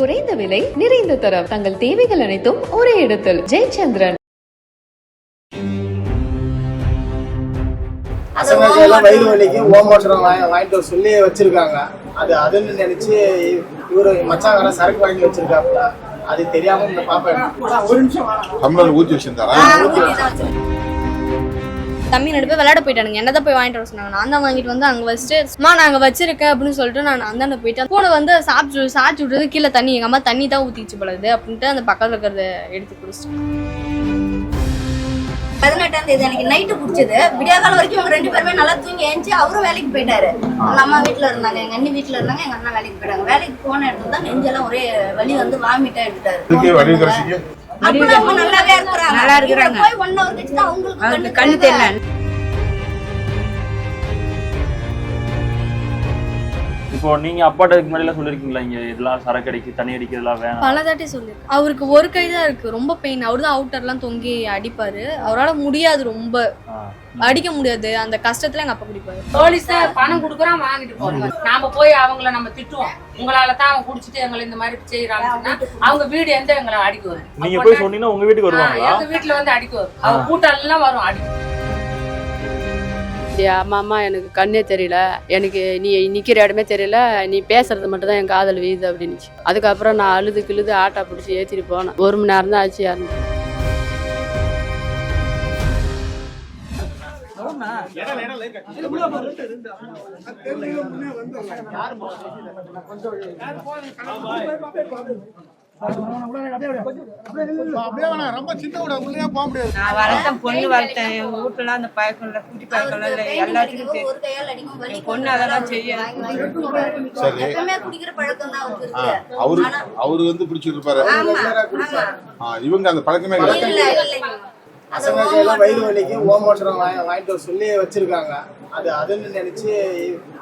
குறைந்த விலை நிறைந்த தரம். தங்கள் தேவைகள் அனைத்தும் ஒரே இடத்தில். ஜெயச்சந்திரன். பசங்களுக்கு வயிறு வலிக்கு ஓமோட்டரம் வாங்கிட்டு வர சொல்லி வச்சிருக்காங்க. அது அதுன்னு நினைச்சு இவரு மச்சான் சரக்கு வாங்கி வச்சிருக்காப்புல. அது தெரியாம இந்த பாப்பா ஒரு நிமிஷம் ஊற்றி வச்சிருந்தாரா. தம்பி ரெண்டு பேர் விளையாட போயிட்டானுங்க. என்னதான் போய் வாங்கிட்டு வர சொன்னாங்க. நான் தான் வாங்கிட்டு வந்து அங்க வச்சுட்டு சும்மா நாங்க வச்சிருக்கேன் அப்படின்னு சொல்லிட்டு நான் அந்தாண்ட போயிட்டேன் கூட வந்து சாப்பிட்டு சாப்பிட்டு விட்டது கீழே தண்ணி எங்க அம்மா தண்ணி தான் ஊத்திச்சு போலது அப்படின்ட்டு அந்த பக்கத்துல இருக்கிறத எடுத்து குடிச்சிட்டேன் பதினெட்டாம் தேதி அன்னைக்கு நைட்டு குடிச்சது விடியாகாலம் வரைக்கும் இவங்க ரெண்டு பேருமே நல்லா தூங்கி ஏஞ்சி அவரும் வேலைக்கு போயிட்டாரு. அவங்க அம்மா வீட்டுல இருந்தாங்க. எங்க அண்ணி வீட்டுல இருந்தாங்க. எங்க அண்ணா வேலைக்கு போயிட்டாங்க. வேலைக்கு போன இடத்துல தான் நெஞ்செல்லாம் ஒரே வலி வந்து வாமிட்டா எடுத்தாரு. அவங்க நல்லா இருக்கிறாங்க. அவருக்கு கண்ணு தெரியல. இப்போ நீங்க அப்பாட்ட இதுக்கு முன்னாடி சொல்லிருக்கீங்களா? இங்க இதெல்லாம் சரக்கு அடிக்கு தண்ணி அடிக்கிறதுலாம் வேணாம். பல தாட்டி சொல்லியிருக்கேன் அவருக்கு ஒரு கை தான் இருக்கு. ரொம்ப பெயின் அவர் தான் அவுட்டர்லாம் தொங்கி அடிப்பாரு. அவரால் முடியாது ரொம்ப. அடிக்க முடியாது. அந்த கஷ்டத்துல எங்க அப்பா குடிப்பாரு போலீஸ் பணம் கொடுக்குறான் வாங்கிட்டு போறோம் நாம போய் அவங்கள நம்ம திட்டுவோம். உங்களால தான் அவன் குடிச்சிட்டு எங்களை இந்த மாதிரி செய்யறாங்கன்னா அவங்க வீடு எந்த எங்களை அடிக்க வரும். நீங்க போய் சொன்னீங்கன்னா உங்க வீட்டுக்கு வருவாங்களா? எங்க வீட்டுல வந்து அடிக்க வரும். அவங்க கூட்டம் எல்லாம் வரும் என் அம்மா அம்மா எனக்கு கண்ணே தெரியல. எனக்கு நீ நிற்கிற இடமே தெரியல. நீ பேசுறது மட்டும் தான் என் காதல் வீது அப்படின்னுச்சு. அதுக்கப்புறம் நான் அழுது கிழுது ஆட்டோ பிடிச்சி ஏற்றிட்டு போனேன். ஒரு மணி நேரம் தான் ஆச்சு இறந்து. கொஞ்சம் நான் பொண்ணு வீட்டுல அந்த பழக்கம் குட்டி பழக்கம் எல்லாத்துக்கும் தெரியும் பொண்ணு அதெல்லாம் அவரு அவரு வந்து பிடிச்சிருப்பாரு இருப்பாரு இவங்க அந்த பழக்கமே கிடையாது இல்ல வயிறு வலிக்கு ஓமோட்டரம் வாங்கிட்டு வர சொல்லி வச்சிருக்காங்க அது அதுன்னு நினைச்சு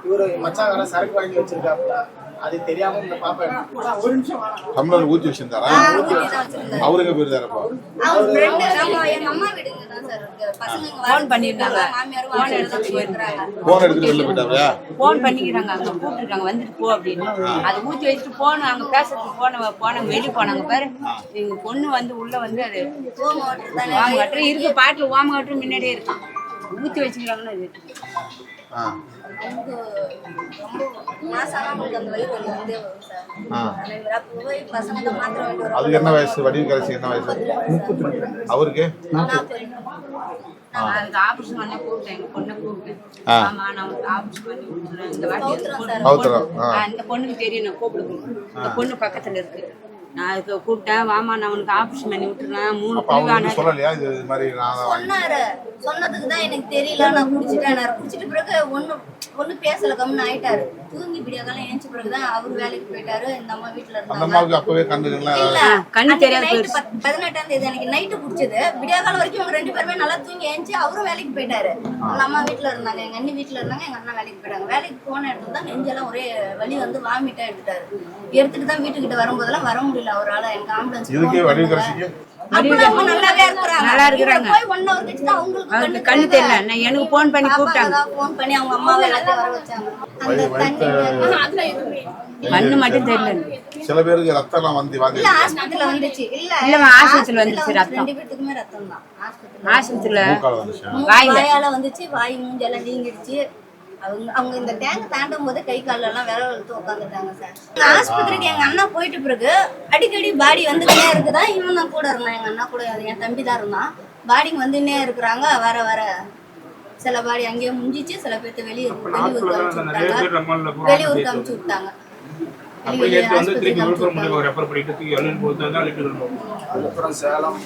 இவரு மச்சான் சரக்கு வாங்கி வச்சிருக்காப்புல. அது தெரியாம இந்த பாப்பா ஒரு நிமிஷம் வேணாம். டம்ளர் ஊற்றி வச்சிருந்தாரா? அவருங்க வீட்டுல எடுத்துட்டு தான் போயிருக்காங்க. போன் எடுத்துட்டு வெளில போன் பண்ணிக்கிறாங்க. அங்க கூப்பிட்டுருக்காங்க. வந்துட்டு போ அப்படின்னு. அது ஊத்தி வச்சுட்டு போனோம் அங்க பேசுறதுக்கு போன போனாங்க வெளியே போனாங்க பாரு. எங்க பொண்ணு வந்து உள்ள வந்து அது ஓம கட்டுற இருக்கு பாட்டில் கட்டுற முன்னாடியே இருக்கான். ஊத்தி வச்சுக்கிறாங்கன்னு அது ஆ. அவங்க ரொம்ப மாசம் ஆனா அவங்களுக்கு அந்த வலி வந்தே வரும் சார். போய் பசங்க மாத்திரை வருவாங்க. அதுக்கு என்ன வயசு? வடிவு கரைச்சி என்ன வயசு? அவருக்கு? உங்களுக்கு தெரியும். நான் கூப்பிடுவேன் இந்த பொண்ணு பக்கத்துல இருக்கு. நான் அதுக்கு கூப்பிட்டேன். வாமா நான் உனக்கு ஆபரேஷன் பண்ணி விட்டுறேன். மூணு அவங்க பிரிவான சொல்லலையா? இது மாதிரி நான் தான் வாங்கி சொன்னாரு. சொன்னதுக்கு தான் எனக்கு தெரியல. நான் குடிச்சிட்டேன். குடிச்சிட்ட பிறகு ஒண்ணு ஒண்ணு பேசல கம்னு ஆயிட்டாரு. தூங்கி விடியாக்காலம் ஏஞ்சி பிறகுதான் அவரு வேலைக்கு போயிட்டாரு இந்த அம்மா வீட்டுல அந்த இருந்தாங்க அம்மாவுக்கு அப்பவே கண்ணு தெரியாத பதினெட்டாம் தேதி அன்னைக்கு நைட்டு குடிச்சது விடியாகாலம் வரைக்கும் இவங்க ரெண்டு பேருமே நல்லா தூங்கி ஏஞ்சி அவரும் வேலைக்கு போயிட்டாரு. அவங்க அம்மா வீட்டுல இருந்தாங்க எங்க அண்ணி வீட்டுல இருந்தாங்க எங்க அண்ணா வேலைக்கு போயிட்டாங்க. வேலைக்கு போன இடத்துல தான் நெஞ்செல்லாம் ஒரே வலி வந்து வாமிட்டா எடுத்தாரு எடுத்துட்டு தான் வீட்டுக்கிட்ட வரும்போதெல்லாம் வர முடியல அவரால. எனக்கு ஆம்புலன்ஸ் நல்லா இருக்கிறாங்க. அவங்களுக்கு கண்ணு தெரியல. நான் எனக்கு போன் பண்ணி கூப்பிட்டாங்க. ஃபோன் பண்ணி அவங்க அம்மாவை எல்லாத்தையும் வர வச்சாங்க. அந்த தண்ணி கண்ணு மட்டும் தெரியல. சில பேருக்கு ரத்தம்லாம் வந்து இல்ல ஆஸ்பத்திரியில வந்துச்சு. இல்ல ஆஸ்பத்திரியில வந்துச்சு ரத்தம். ரெண்டு பேத்துக்குமே ரத்தம் தான் ஆஸ்பத்திரியில. வாயால. வந்துச்சு வாய் மூஞ்செல்லாம் நீங்கிடுச்சு அவங்க அவங்க இந்த டேங்க் தாண்டும் போது கை கால்ல எல்லாம் விரல் இழுத்து உட்காந்துட்டாங்க சார் எங்க ஆஸ்பத்திரிக்கு எங்க அண்ணா போயிட்டு பிறகு அடிக்கடி பாடி வந்துக்கிட்டே இருக்குதா? இவன் தான் கூட இருந்தான் எங்க அண்ணா கூட என் தம்பி தான் இருந்தான். பாடிங்க வந்துன்னே இருக்கிறாங்க வர வர. சில பாடி அங்கேயே முடிஞ்சிச்சு சில பேர்த்த வெளியூர் வெளியூருக்கு அனுப்பிச்சு விட்டாங்க. வெளியூருக்கு அனுப்பிச்சு விட்டாங்க. வந்து விழுப்புரம் சேலம்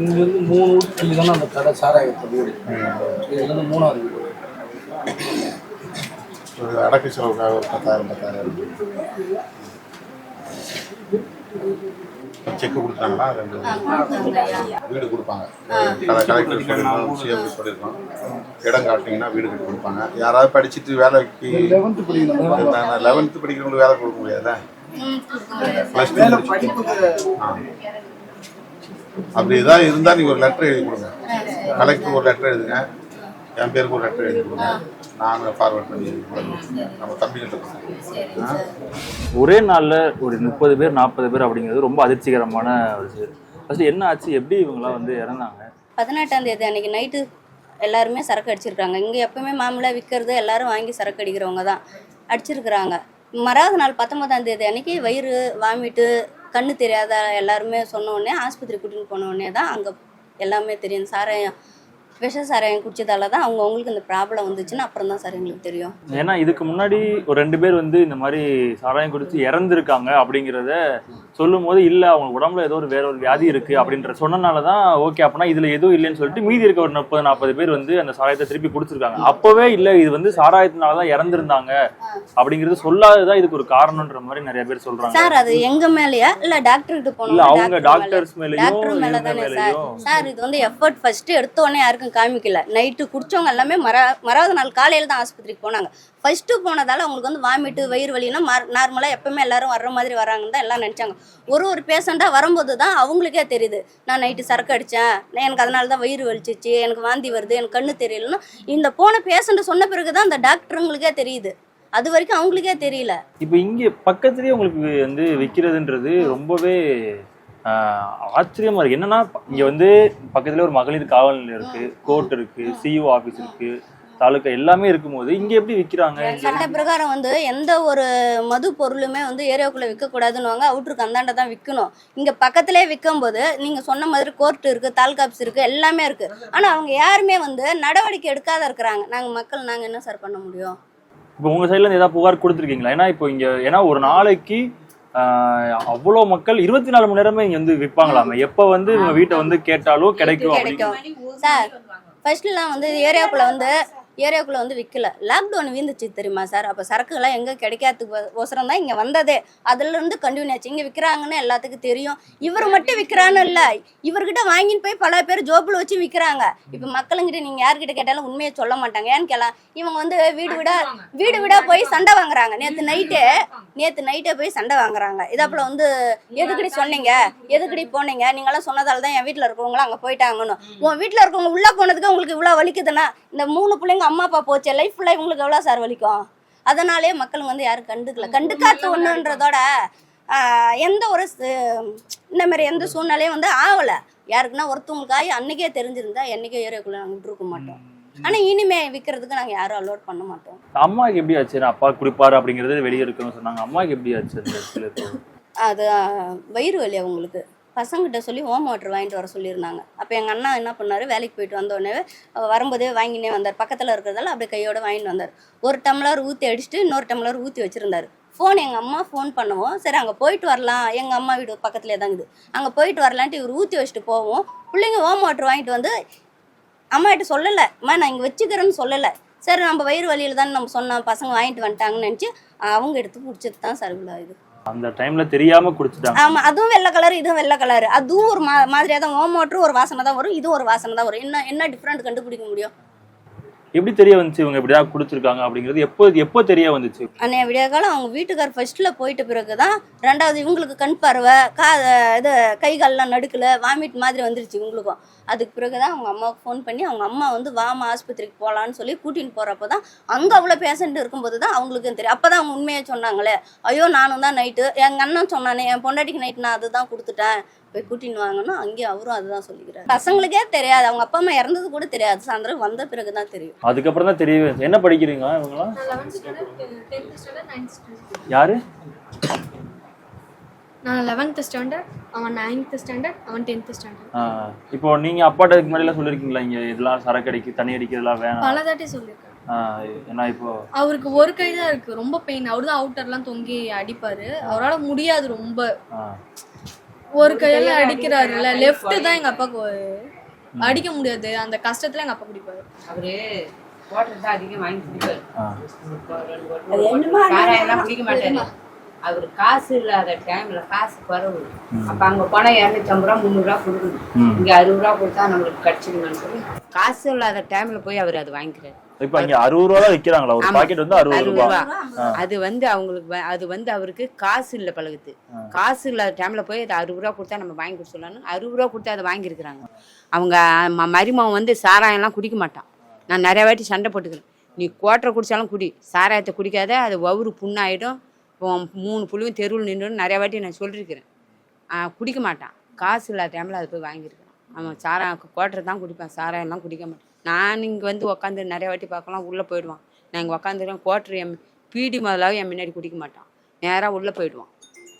இங்கிருந்து மூணு தள்ளி தானே அந்த கடை சாராயத்தை வீடு. இதுலேருந்து மூணாவது வீடு. ஒரு அடக்கு செலவுக்காக ஒரு பத்தாயிரம் பத்தாயிரம் செக் கொடுத்தாங்களா? ரெண்டு வீடு கொடுப்பாங்க. கலை கலெக்டர் சொல்லியிருக்கோம் சிஎம் சொல்லியிருக்கோம் இடம் காட்டினீங்கன்னா வீடு கட்டி கொடுப்பாங்க. யாராவது படிச்சுட்டு வேலைக்கு லெவன்த்து படிக்கணும் லெவன்த்து படிக்கிறவங்களுக்கு வேலை கொடுக்க முடியாதுல்ல? ப்ளஸ் டூ அப்படி ஏதாவது இருந்தால் நீங்கள் ஒரு லெட்டர் எழுதி கொடுங்க. கலெக்டர் ஒரு லெட்டர் எழுதுங்க. என் பேருக்கு ஒரு லெட்டர் எழுதி கொடுங்க நாங்கள் ஃபார்வர்ட் பண்ணி நம்ம தம்பிகிட்ட? ஒரே நாள்ல ஒரு முப்பது பேர் நாற்பது பேர் அப்படிங்கிறது ரொம்ப அதிர்ச்சிகரமான ஒரு ஃபர்ஸ்ட் என்ன ஆச்சு? எப்படி இவங்கெல்லாம் வந்து இறந்தாங்க? பதினெட்டாம் தேதி அன்னைக்கு நைட்டு எல்லாருமே சரக்கு அடிச்சிருக்காங்க. இங்கே எப்பவுமே மாமூலாக விற்கிறது எல்லாரும் வாங்கி சரக்கு அடிக்கிறவங்க தான். அடிச்சிருக்கிறாங்க. மறாவது நாள் பத்தொன்பதாம் தேதி அன்னைக்கு வயிறு வாமிட்டு கண்ணு தெரியாத எல்லாருமே சொன்ன உடனே ஆஸ்பத்திரி கூட்டின்னு போன உடனே தான் அங்கே எல்லாமே தெரியும். சாராயம் விஷ சாராயம் குடிச்சதால தான் அவங்க அவங்களுக்கு இந்த ப்ராப்ளம் வந்துச்சுன்னு அப்புறம் தான் சார் எங்களுக்கு தெரியும். ஏன்னா இதுக்கு முன்னாடி ஒரு ரெண்டு பேர் வந்து இந்த மாதிரி சாராயம் குடிச்சு இறந்துருக்காங்க அப்படிங்கிறத சொல்லும் போது இல்ல அவங்க உடம்புல ஏதோ ஒரு வேற ஒரு வியாதி இருக்கு அப்படின்ற சொன்னனால தான் ஓகே அப்படின்னா இதுல எதுவும் இல்லைன்னு சொல்லிட்டு மீதி இருக்க ஒரு முப்பது நாற்பது பேர் வந்து அந்த சாராயத்தை திருப்பி குடிச்சிருக்காங்க. அப்பவே இல்ல இது வந்து சாராயத்தினால தான் இறந்திருந்தாங்க அப்படிங்கிறது சொல்லாததான் இதுக்கு ஒரு காரணம்ன்ற மாதிரி நிறைய பேர் சொல்றாங்க. சார் அது எங்க மேலயா? இல்ல டாக்டர் கிட்ட இல்ல போனோம்? அவங்க டாக்டர்ஸ் மேலயும் டாக்டர் மேலயும். சார் இது வந்து எஃபர்ட் ஃபர்ஸ்ட் எடுத்த உடனே யாருக்கும் காமிக்கல. நைட்டு குடித்தவங்க எல்லாமே மர மறாவது நாள் காலையில் தான் ஆஸ்பத்திரிக்கு போனாங்க. ஃபஸ்ட்டு போனதால் அவங்களுக்கு வந்து வாமிட்டு வயிறு வலினா நார்மலாக எப்போவுமே எல்லாரும் வர்ற மாதிரி வராங்கன்னு தான் எல்லாம் நினச்சாங்க. ஒரு ஒரு பேஷண்ட்டாக வரும்போது தான் அவங்களுக்கே தெரியுது. நான் நைட்டு சரக்கு அடித்தேன் எனக்கு அதனால தான் வயிறு வலிச்சிச்சு எனக்கு வாந்தி வருது எனக்கு கண்ணு தெரியலன்னா இந்த போன பேஷண்ட்டு சொன்ன பிறகு தான் அந்த டாக்டருங்களுக்கே தெரியுது. அது வரைக்கும் அவங்களுக்கே தெரியல. இப்போ இங்கே பக்கத்துலேயே உங்களுக்கு வந்து விற்கிறதுன்றது ரொம்பவே ஆச்சரியமா இருக்கு. என்னன்னா இங்க வந்து பக்கத்துல ஒரு மகளிர் காவல் நிலையம் இருக்கு கோர்ட் இருக்கு சிஇஓ ஆபீஸ் இருக்கு தாலுக்கா எல்லாமே இருக்கும்போது இங்க எப்படி விக்கிறாங்க? சட்ட பிரகாரம் வந்து எந்த ஒரு மது பொருளுமே வந்து ஏரியாவுக்குள்ள விற்கக்கூடாதுன்னு அவுட்ருக்கு அந்தாண்ட தான் விற்கணும் இங்க பக்கத்திலே விற்கும்போது நீங்க சொன்ன மாதிரி கோர்ட் இருக்கு தாலுகா ஆஃபீஸ் இருக்கு எல்லாமே இருக்கு. ஆனா அவங்க யாருமே வந்து நடவடிக்கை எடுக்காத இருக்கிறாங்க. நாங்க மக்கள் நாங்க என்ன சார் பண்ண முடியும்? இப்போ உங்க சைடுல இருந்து ஏதாவது புகார் கொடுத்துருக்கீங்களா? ஏன்னா இப்போ இங்க ஏன்னா ஒரு நாளைக்கு அவ்வளோ மக்கள் இருபத்தி நாலு மணி நேரமே இங்க வந்து விற்பாங்களாமே எப்ப வந்து இவங்க வீட்டை வந்து கேட்டாலும் கிடைக்கும் அப்படின்னு ஃபர்ஸ்ட்லாம் வந்து ஏரியாக்குள்ள வந்து ஏரியாக்குள்ள வந்து விற்கல லாக்டவுன் வீந்துச்சு தெரியுமா சார்? அப்போ சரக்குகள்லாம் எங்கே கிடைக்காதுக்கு ஒசரம் தான் இங்கே வந்ததே. அதுல இருந்து கண்டினியூ ஆச்சு. இங்கே விற்கிறாங்கன்னு எல்லாத்துக்கும் தெரியும். இவர் மட்டும் விற்கிறான்னு இல்லை. இவர்கிட்ட வாங்கின்னு போய் பல பேர் ஜோப்பில் வச்சு விற்கிறாங்க இப்போ மக்களுங்கிட்ட நீங்கள் யார்கிட்ட கேட்டாலும் உண்மையை சொல்ல மாட்டாங்க. ஏன்னு கேட்கலாம் இவங்க வந்து வீடு விடா வீடு விடா போய் சண்டை வாங்குறாங்க. நேற்று நைட்டே நேற்று நைட்டே போய் சண்டை வாங்குறாங்க. இதாப்புல வந்து எதுக்கடி சொன்னீங்க? எதுக்கடி போனீங்க? நீங்களாம் சொன்னதால தான் என் வீட்டில் இருக்கவங்களாம் அங்கே போயிட்டாங்கன்னு. உன் வீட்டில் இருக்கவங்க உள்ளே போனதுக்கு உங்களுக்கு இவ்வளோ வலிக்குதுன்னா இந்த மூணு பிள்ளைங்க அம்மா அப்பா போச்சு லைஃப் ஃபுல்லாக இவங்களுக்கு எவ்வளோ சார் வலிக்கும்? அதனாலே மக்கள் வந்து யாரும் கண்டுக்கல. கண்டுக்காத்து ஒன்றுன்றதோட எந்த ஒரு இந்த மாதிரி எந்த சூழ்நிலையும் வந்து ஆகலை. யாருக்குன்னா ஒருத்தவங்களுக்கு ஆகி அன்னைக்கே தெரிஞ்சிருந்தா என்னைக்கே ஏரியாக்குள்ளே நாங்கள் விட்டுருக்க மாட்டோம். ஆனால் இனிமே விற்கிறதுக்கு நாங்கள் யாரும் அலோட் பண்ண மாட்டோம். அம்மாவுக்கு எப்படி ஆச்சு? அப்பா குடிப்பாரு அப்படிங்கிறது வெளியே இருக்குன்னு சொன்னாங்க. அம்மாவுக்கு எப்படி ஆச்சு? அது வயிறு வலி அவங்களுக்கு. பசங்கிட்ட சொல்லி ஹோம் வாட்டர் வாங்கிட்டு வர சொல்லியிருந்தாங்க. அப்போ எங்கள் அண்ணா என்ன பண்ணார்? வேலைக்கு போயிட்டு வந்த உடனே வரும்போதே வாங்கினே வந்தார். பக்கத்தில் இருக்கிறதால அப்படியே கையோட வாங்கிட்டு வந்தார். ஒரு டம்ளர் ஊற்றி அடிச்சுட்டு இன்னொரு டம்ளர் ஊற்றி வச்சுருந்தாரு. ஃபோன் எங்கள் அம்மா ஃபோன் பண்ணுவோம். சரி அங்கே போயிட்டு வரலாம். எங்கள் அம்மா வீடு பக்கத்துலேயே தான் இருக்குது. அங்கே போயிட்டு வரலான்ட்டு இவர் ஊற்றி வச்சுட்டு போவோம். பிள்ளைங்க ஹோம் வாட்டர் வாங்கிட்டு வந்து அம்மாகிட்ட சொல்லலை. அம்மா நான் இங்கே வச்சுக்கிறேன்னு சொல்லலை. சரி நம்ம வயிறு வழியில் தான் நம்ம சொன்னோம். பசங்க வாங்கிட்டு வந்துட்டாங்கன்னு நினச்சி அவங்க எடுத்து பிடிச்சது தான் சார் இவ்வளோ இது அந்த டைம்ல தெரியாம குடிச்சிட்டாங்க. ஆமா அதுவும் வெள்ளை கலர் இதுவும் வெள்ளை கலர் அதுவும் ஒரு மாதிரியா தான் ஓம் வாட்டரும் ஒரு வாசனை தான் வரும் இதுவும் ஒரு வாசனை தான் வரும். என்ன என்ன டிஃப்ரெண்ட் கண்டுபிடிக்க முடியும்? எப்படி தெரிய வந்துச்சு இவங்க இப்படிதான் குடிச்சிருக்காங்க அப்படிங்கிறது? எப்போ எப்போ தெரிய வந்துச்சு? அன்னைய விடிய காலம் அவங்க வீட்டுக்கார் ஃபர்ஸ்ட்ல போயிட்ட பிறகு தான் ரெண்டாவது இவங்களுக்கு கண் பார்வை கா இது கை கால்லாம் நடுக்கல வாமிட் மாதிரி வந்துருச்சு இவங்களுக்கும். அதுக்கு பிறகு தான் அவங்க அம்மாவுக்கு ஃபோன் பண்ணி அவங்க அம்மா வந்து வாமா ஆஸ்பத்திரிக்கு போகலான்னு சொல்லி கூட்டின்னு போகிறப்ப தான் அங்கே அவ்வளோ பேஷண்ட் இருக்கும்போது தான் அவங்களுக்கும் தெரியும். அப்போ தான் அவங்க உண்மையை சொன்னாங்களே ஐயோ நானும் தான் நைட்டு எங்கள் அண்ணன் சொன்னானே என் பொண்டாட்டிக்கு நைட்டு நான் அதுதான் கொடுத்துட்டேன். போய் கூட்டின்னு வாங்கன்னா அங்கேயும் அவரும் அதுதான் சொல்லிக்கிறார். பசங்களுக்கே தெரியாது அவங்க அப்பா அம்மா இறந்தது கூட தெரியாது. சாயந்தரம் வந்த பிறகு தான் தெரியும் அதுக்கப்புறம் தான் தெரியவே வந்துச்சு. என்ன படிக்கிறீங்க இவங்களாம் யாரு? நான் லெவன்த் ஸ்டாண்டர்ட் அவன் நைன்த் ஸ்டாண்டர்ட் அவன் டென்த் ஸ்டாண்டர்ட் இப்போ நீங்க அப்பாட்ட இதுக்கு சொல்லிருக்கீங்களா இங்க இதெல்லாம் சரக்கு அடிக்கு தண்ணி அடிக்கிறதுலாம் வேணாம் பல தாட்டி சொல்லியிருக்கேன் ஏன்னா இப்போ அவருக்கு ஒரு கை தான் இருக்கு ரொம்ப பெயின் அவர் தான் அவுட்டர்லாம் தொங்கி அடிப்பாரு அவரால் முடியாது ரொம்ப ஒரு கையால அடிக்கிறாருல்ல லெஃப்ட் தான் எங்க அப்பாவுக்கு அடிக்க முடியாது அந்த கஷ்டத்துல எங்க அப்பா குடிப்பாரு அவரு ஹோட்டல் தான் அதிகம் வாங்கி குடிப்பாரு சாராயம் எல்லாம் அவர் காசு இல்லாத டைம்ல காசு குறவு அப்ப அங்க போனா இரநூத்தம்பது ரூபா முந்நூறு ரூபா கொடுக்கணும். இங்க அறுபது ரூபா கொடுத்தா நம்மளுக்கு கிடைச்சிடுங்கன்னு சொல்லி காசு இல்லாத டைம்ல போய் அவர் அது வாங்கிக்கிறாரு. இப்போ இங்க அறுபது ரூபா தான் விற்கிறாங்களா ஒரு. பாக்கெட் வந்து அறுபது ரூபா. அது வந்து அவங்களுக்கு அது வந்து அவருக்கு காசு இல்லை பழகுது. காசு இல்லாத டைம்ல போய் அது அறுபது ரூபா கொடுத்தா நம்ம வாங்கி சொல்லணும் அறுபது ரூபா கொடுத்தா அதை வாங்கியிருக்கிறாங்க. அவங்க மருமகன் வந்து சாராயம்லாம் குடிக்க மாட்டான். நான் நிறைய வாட்டி சண்டை போட்டுக்கிறேன். நீ கோட்டரை குடிச்சாலும் குடி. சாராயத்தை குடிக்காத அது வவுறு புண்ணாயிடும். மூணு புள்ளியும் தெருவில் நின்று நிறைய வாட்டி நான் சொல்லியிருக்கிறேன் ஆ, குடிக்க மாட்டான். காசு இல்லாத டைமில் அதை போய் வாங்கியிருக்கிறான். அவன் சாராயம் கோட்டரை தான் குடிப்பான். சாராயம்லாம் குடிக்க மாட்டான். நான் இங்கே வந்து உட்காந்து நிறைய வாட்டி பார்க்கலாம் உள்ளே போயிடுவான். நான் இங்கே உட்காந்துருக்கேன் கோட்டர் என் பீடி முதலாவது என் முன்னாடி குடிக்க மாட்டான். நேராக உள்ளே போயிடுவான்.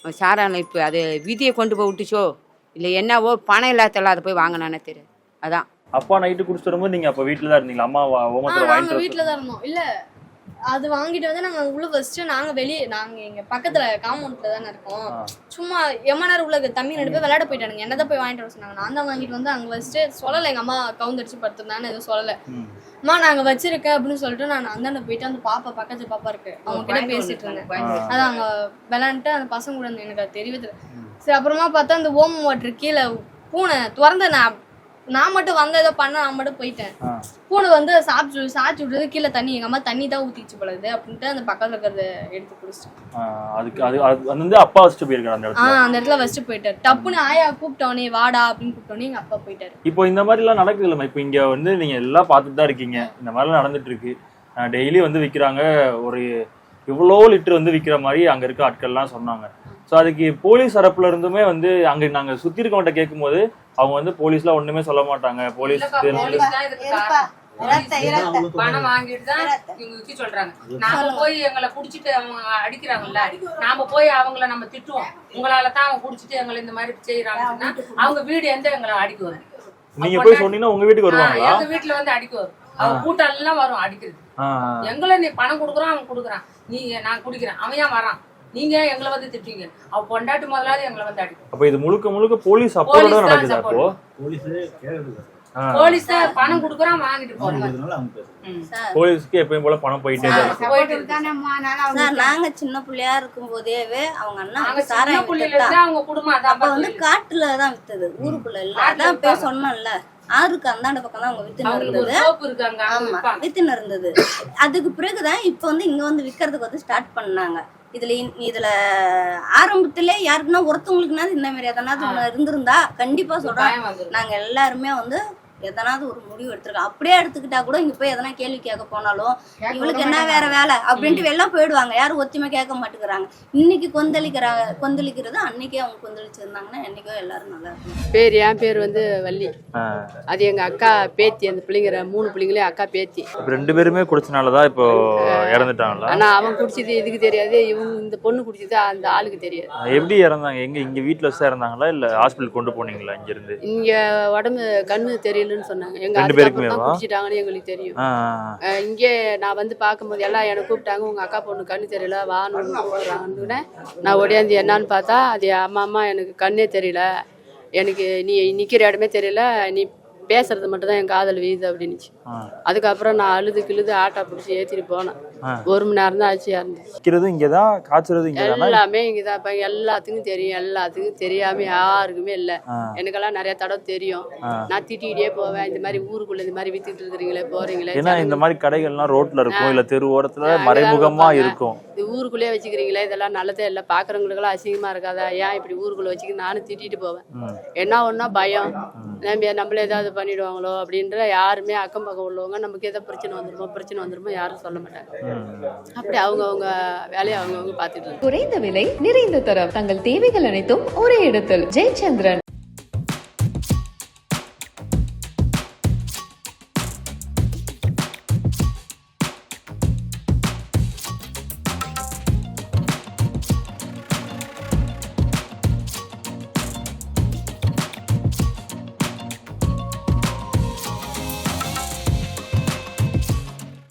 அவன் சாராயம் இப்போ அது விதியை கொண்டு போய் விட்டுச்சோ? இல்லை என்னவோ பணம் இல்லாதெல்லாம் அதை போய் வாங்கினானே தெரியாது அதான். அப்பா நைட்டு குடிச்சிட்டு வரும்போது நீங்க அப்ப வீட்டுல தான் இருந்தீங்களா அம்மா ஓமத்துல வாங்கிட்டு வீட்டில் தான் இருந்தோம். இல்ல அது வாங்கிட்டு வந்து நாங்க உள்ள வச்சுட்டு நாங்க வெளியே நாங்க எங்க பக்கத்துல காம்பவுண்ட்ல தானே இருக்கோம். சும்மா எம்ம நேரம் உள்ள தம்பி ரெண்டு பேர் விளையாட போயிட்டானுங்க. என்னதான் போய் வாங்கிட்டு வர சொன்னாங்க? நான் தான் வாங்கிட்டு வந்து அங்க வச்சுட்டு சொல்லலை எங்க அம்மா கவுந்தடிச்சு படுத்திருந்தான்னு எதுவும் சொல்லலை. அம்மா நாங்க வச்சிருக்கேன் அப்படின்னு சொல்லிட்டு நான் அந்தாண்ட போயிட்டு அந்த பாப்பா பக்கத்து பாப்பா இருக்கு. அவங்க கிட்ட பேசிட்டு இருந்தேன். அதான் அங்க விளையாண்டுட்டு அந்த பசங்க கூட. எனக்கு அது தெரியவே சரி அப்புறமா பார்த்தா அந்த ஓமம் வாட்டர் கீழே பூனை திறந்த நான். நான் மட்டும் வந்த ஏதோ பண்ண நான் மட்டும் போயிட்டேன். பூனை வந்து சாப்பிட்டு சாச்சி விடுறது கீழே தண்ணி எங்க அம்மா தண்ணி தான் ஊத்திச்சு போலது அப்படின்ட்டு அந்த பக்கத்துல இருக்கிறத எடுத்து குடிச்சிட்டேன். அதுக்கு அது அது வந்து அப்பா வச்சுட்டு போயிருக்காரு அந்த இடத்துல. அந்த இடத்துல வச்சுட்டு போயிட்டாரு. டப்புன்னு ஆயா கூப்பிட்டோனே வாடா அப்படின்னு கூப்பிட்டோனே எங்க அப்பா போயிட்டாரு. இப்போ இந்த மாதிரி எல்லாம் நடக்குது இல்லைம்மா இப்போ இங்க வந்து நீங்க எல்லாம் பார்த்துட்டு தான் இருக்கீங்க. இந்த மாதிரிலாம் நடந்துட்டு இருக்கு. டெய்லி வந்து விற்கிறாங்க ஒரு இவ்வளோ லிட்டர் வந்து விற்கிற மாதிரி அங்க இருக்க ஆட்கள்லாம் சொன்னாங்க. ஸோ அதுக்கு போலீஸ் தரப்புல இருந்துமே வந்து அங்க நாங்க சுத்தி இருக்கவங்கள்ட்ட கேட்கும்போது அவங்க வந்து போலீஸ்லாம் ஒண்ணுமே சொல்ல மாட்டாங்க. போலீஸ் இல்லக்கா, தெரிஞ்சு போலீஸ் தான் இதுக்கு காரணம். போலீஸ் பணம் வாங்கிட்டு தான் இவங்க சொல்றாங்க. நாம போய் எங்களை குடிச்சிட்டு அவங்க அடிக்கிறாங்கல்ல நாம போய் அவங்கள நம்ம திட்டுவோம். உங்களால தான் அவங்க குடிச்சிட்டு எங்களை இந்த மாதிரி செய்யறாங்கன்னா அவங்க வீடு எந்த எங்களை அடிக்க வரும்? நீங்க போய் சொன்னீங்கன்னா உங்க வீட்டுக்கு வருவாங்களா? எங்க வீட்டுல வந்து அடிக்க வரும். அவங்க கூட்டம் எல்லாம் வரும் அடிக்கிறது. எங்களை நீ பணம் கொடுக்குறான் அவன் கொடுக்குறான். நீ நான் குடிக்கிறேன். அவன் ஏன் வரான்? நீங்க எங்களை வந்து திட்டுவீங்க. அவ பொண்டாட்டி முதலாவது எங்களை வந்து அடிக்கும். அப்ப இது முழுக்க முழுக்க போலீஸ் அப்போட நடக்குது. அப்போ? போலீஸே பணம் கொடுக்குறான் வாங்கிட்டு போறாங்க. போலீஸ்க்கு எப்பயும் போல பணம் போயிட்டே. சார் நாங்க சின்ன பிள்ளையா இருக்கும் போதேவே அவங்க அண்ணா சாராயம் அவங்க குடும்பம் அப்ப வந்து. காட்டுல தான் வித்தது ஊருக்குள்ள இல்ல. அதான் போய். சொன்னோம்ல ஆறுக்கு அந்தாண்ட பக்கம் தான் அவங்க வித்துன்னு இருந்தது. வித்துன்னு இருந்தது. அதுக்கு பிறகுதான் இப்ப வந்து இங்க வந்து விக்கிறதுக்கு வந்து ஸ்டார்ட் பண்ணாங்க. இதுல இதுல ஆரம்பத்திலே யாருக்குன்னா ஒருத்தவங்களுக்குனா இந்த மாதிரி ஒண்ணு இருந்திருந்தா கண்டிப்பா சொல்றேன். நாங்க எல்லாருமே வந்து எதனாவது ஒரு முடிவு எடுத்திருக்கோம் அப்படியே எடுத்துக்கிட்டா கூட இங்க போய் எதனா கேள்வி கேட்க போனாலும் இவளுக்கு என்ன வேற வேலை? அப்படின்ட்டு வெளில போயிடுவாங்க. யாரும் ஒத்துமை கேட்க மாட்டேங்கிறாங்க. இன்னைக்கு கொந்தளிக்கிறாங்க கொந்தளிக்கிறது அன்னைக்கே அவங்க கொந்தளிச்சிருந்தாங்கன்னா என்னைக்கோ எல்லாரும் நல்லா இருக்கும் பேர் என் பேர் வந்து வள்ளி. அது எங்க அக்கா பேத்தி அந்த பிள்ளைங்கிற மூணு பிள்ளைங்களே அக்கா பேத்தி. ரெண்டு பேருமே குடிச்சனால தான் இப்போ இறந்துட்டாங்களா? ஆனா அவன் குடிச்சது இதுக்கு தெரியாது. இவங்க இந்த பொண்ணு குடிச்சது அந்த ஆளுக்கு தெரியாது. எப்படி இறந்தாங்க? எங்க இங்க வீட்ல வச்சு இறந்தாங்களா? இல்ல ஹாஸ்பிட்டல் கொண்டு போனீங்களா இங்க இருந்து இங்க உடம்பு கண்ணு தெரியலன்னு சொன்னாங்க. எங்க ரெண்டு தான் பேருக்குமேவா? குடிச்சிட்டாங்கன்னு எங்களுக்கு தெரியும். இங்கே நான் வந்து பார்க்கும்போது எல்லாம் என்னை கூப்பிட்டாங்க. உங்க அக்கா பொண்ணு கண்ணு தெரியல வான்னு கூப்பிடுறாங்கன்னு நான் ஓடியாந்து என்னன்னு பார்த்தா அது அம்மா அம்மா எனக்கு கண்ணே தெரியல. எனக்கு நீ நிக்கிற இடமே தெரியல. நீ பேசுறது மட்டும் தான் என் காதல் வீது அப்படின்னுச்சு. அதுக்கப்புறம் நான் அழுது கிழுது ஆட்டோ பிடிச்சி ஏத்திட்டு போனேன். ஒரு மணி நேரம் தான் ஆச்சு இறந்துச்சு. இங்கதான் காய்ச்சறது எல்லாமே இங்கதான். இப்ப எல்லாத்துக்கும் தெரியும் எல்லாத்துக்கும் தெரியாம யாருக்குமே இல்ல. எனக்கெல்லாம் நிறைய தடவை தெரியும். நான் திட்டிகிட்டே போவேன் இந்த மாதிரி ஊருக்குள்ள இந்த மாதிரி வித்துட்டு இருக்கிறீங்களே போறீங்களே ஏன்னா இந்த மாதிரி கடைகள்லாம் ரோட்ல இருக்கும் இல்ல தெரு ஓரத்துல மறைமுகமா. இருக்கும். இது ஊருக்குள்ளே வச்சுக்கிறீங்களே இதெல்லாம் நல்லதே இல்லை. பாக்குறவங்களுக்கெல்லாம் அசிங்கமா இருக்காதா? ஏன் இப்படி ஊருக்குள்ள வச்சுக்க நானும் திட்டிட்டு போவேன். என்ன ஒன்னா பயம். நம்ம நம்மள ஏதாவது பண்ணிடுவாங்களோ அப்படின்ற யாருமே அக்கம் பக்கம் உள்ளவங்க நமக்கு எதாவது பிரச்சனை வந்துருமோ பிரச்சனை வந்துருமோ யாரும் சொல்ல மாட்டாங்க. அப்படி அவங்க அவங்கவங்க வேலையை அவங்க பார்த்துட்டு குறைந்த விலை நிறைந்த தரம். தங்கள் தேவைகள் அனைத்தும் ஒரே இடத்தில். ஜெயச்சந்திரன்.